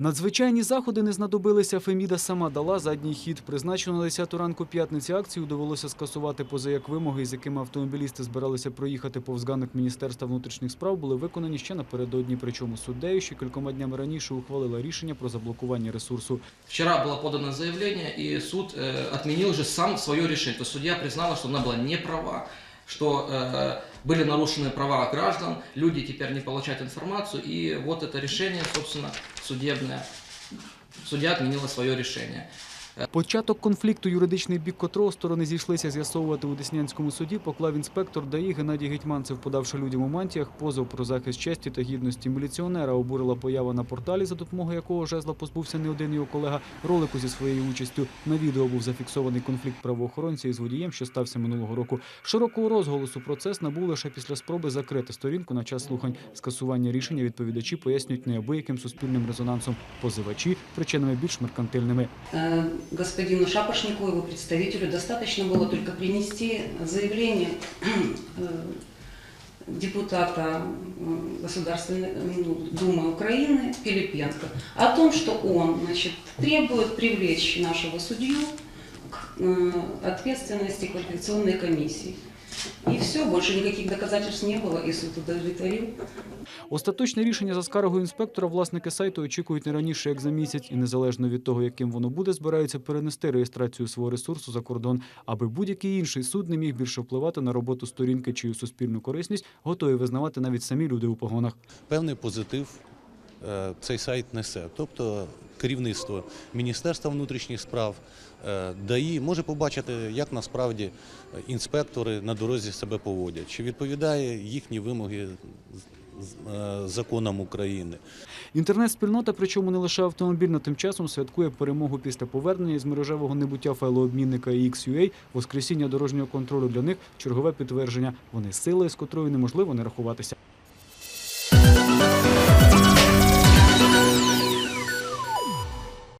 Надзвичайні заходи не знадобилися. Феміда сама дала задній хід. Призначену на 10 ранку п'ятниці акцію довелося скасувати позаяк вимоги, з якими автомобілісти збиралися проїхати повз ганок Міністерства внутрішніх справ, були виконані ще напередодні. Причому суддею ще кількома днями раніше ухвалила рішення про заблокування ресурсу. Вчера было подано заявление, и суд э, отменил уже сам свое решение. То есть судья признала, что она была не права, что э, были нарушены права граждан, люди теперь не получают информацию, и вот это решение, собственно, судебное. Судья отменила свое решение. Початок конфлікту, юридичний бік котрого сторони зійшлися з'ясовувати у Деснянському суді, поклав інспектор ДАІ Геннадій Гетьманцев, подавши людям у мантіях позов про захист честі та гідності міліціонера. Обурила поява на порталі, за допомогою якого жезла позбувся не один його колега. Ролику зі своєю участю на відео був зафіксований конфлікт правоохоронця із водієм, що стався минулого року. Широкого розголосу процес набув лише після спроби закрити сторінку на час слухань. Скасування рішення відповідачі пояснюють неабияким суспільним резонансом. Позивачі причинами більш меркантильними Э, Господину Шапошнику, его представителю, достаточно было только принести заявление э, депутата э, Государственной э, Думы Украины Пилипенко о том, что он значит, требует привлечь нашего судью к э, ответственности квалификационной комиссии. И все, больше никаких доказательств не было, и суд удовлетворил. Остаточне рішення за скаргою інспектора власники сайту очікують не раніше як за місяць, і незалежно від того, яким воно буде, збираються перенести реєстрацію свого ресурсу за кордон, аби будь-який інший суд не міг більше впливати на роботу сторінки, чию суспільну корисність готові визнавати навіть самі люди у погонах. певний позитив цей сайт несе. Тобто керівництво Міністерства внутрішніх справ е, ДАІ може побачити, як насправді інспектори на дорозі себе поводять, чи відповідає їхні вимоги з- з- е, законам України. Інтернет-спільнота, причому не лише автомобільна, тим часом святкує перемогу після повернення із мережевого небуття файлообмінника XUA. Воскресіння дорожнього контролю для них чергове підтвердження. Вони сила, з котрою неможливо не рахуватися.